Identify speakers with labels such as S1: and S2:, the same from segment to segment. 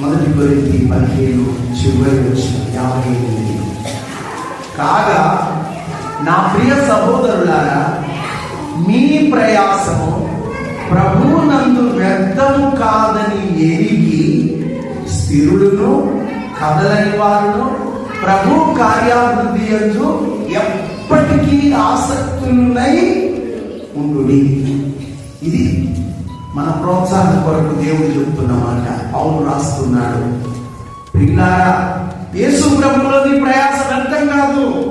S1: మొదటి కొరింది పదిహేను చివరి వచ్చిన యాభై ఎనిమిది. కాగా నా ప్రియ సహోదరులారా మీ ప్రయాసము ప్రభువునందు వ్యర్థము కాదని ఎరిగి స్థిరుడును కదలని వారును ప్రభు కార్యాభివృద్ధి యందు ఎప్పటికీ ఆసక్తులై ఉండు ఇది మన ప్రోత్సాహం కొరకు దేవుడు చెప్తున్న మాట. పౌలు రాస్తున్నాడు. పిల్లారా యేసు ప్రభులోని ప్రయాస వ్యర్థం కాదు.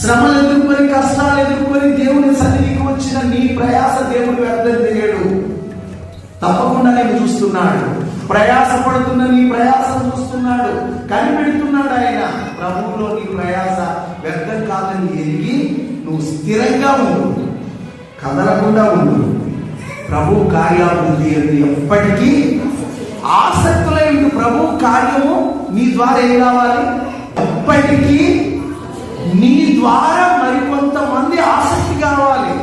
S1: శ్రమలు ఎదుర్కొని కష్టాలు ఎదుర్కొని దేవుని సన్నిధికి వచ్చిన నీ ప్రయాస దేవుడు వ్యర్థం చేయడు. తప్పకుండా నేను చూస్తున్నాడు. ప్రయాస పడుతున్న నీ ప్రయాసం చూస్తున్నాడు. కనిపెడుతున్నాడు ఆయన. ప్రభువులో నీ ప్రయాస వ్యర్థం కాదని ఎరిగి నువ్వు స్థిరంగా ఉండు. కదలకుండా ఉండు. ప్రభు కార్యాభివృద్ధి ఎప్పటికీ ఆసక్తులై ఇటు ప్రభు కార్యము. నీ ద్వారా ఏం కావాలి? ఎప్పటికీ నీ ద్వారా మరికొంతమంది ఆసక్తి కావాలి.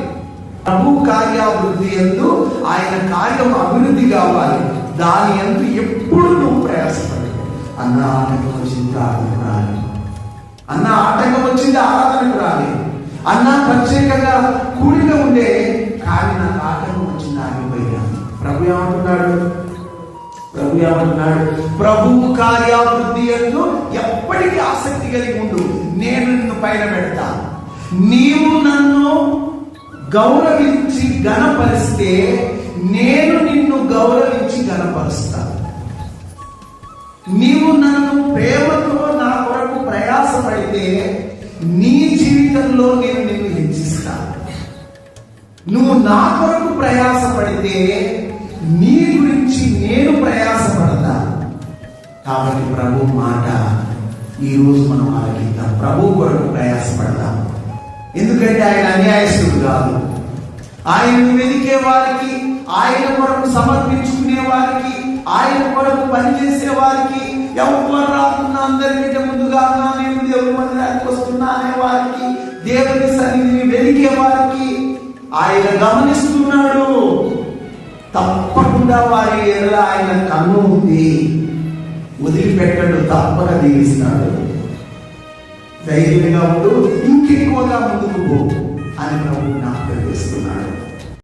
S1: ప్రభు కార్యాభివృద్ధి ఎందు ఆయన కార్యం అభివృద్ధి కావాలి. దాని ఎందు ఎప్పుడు నువ్వు ప్రయాసపడు అన్న ఆటంకం వచ్చింది ఆరాధనకు రాలి అన్న ఆటంకం వచ్చింది ఆరాధనకు రాలి అన్న ప్రత్యేకంగా కూడిన ఉండే కానీ నాకు ఆటంకం వచ్చింది ఆగిపోయినా. ప్రభు ఏమంటున్నాడు? ప్రభు ప్రభువు కార్యాభివృద్ధి ఎందు ఎప్పటికీ ఆసక్తి కలిగి ఉండు. నేను నిన్ను పైన పెడతా. నీవు నన్ను గౌరవించి గణపరిస్తే నేను నిన్ను గౌరవించి గణపరుస్తా నీవు నన్ను ప్రేమతో నా కొరకు ప్రయాసపడితే నీ జీవితంలో నేను నిన్ను హెచ్చిస్తా. నువ్వు నా కొరకు ప్రయాసపడితే నీ గురించి నేను ప్రయాసపడతా. కాబట్టి ప్రభు మాట ఈ రోజు మనం ఆలకిద్దాం. ప్రభు కొరకు ప్రయాసపడదాం. ఎందుకంటే ఆయన అన్యాయస్తుడు కాదు. ఆయనను వెతికే వారికి ఆయన కొరకు సమర్పించుకునే వారికి ఆయన కొరకు పనిచేసే వారికి ఎవరు రాకున్నా అందరికంటే ముందుగా నేను దేవుని మందిరానికి వస్తున్నా అనే వారికి దేవుని సన్నిధిని వెలిగే వారికి ఆయన గమనిస్తున్నాడు. తప్పకుండా వారి ఎడల ఆయన కన్ను ఉంది వదిలిపెట్టడు తప్పక దీవిస్తాడు. ధైర్యంగా ఉండు ఇంకెక్కువగా ముందుకు పో అని ప్రభు నాకు చేస్తున్నాడు.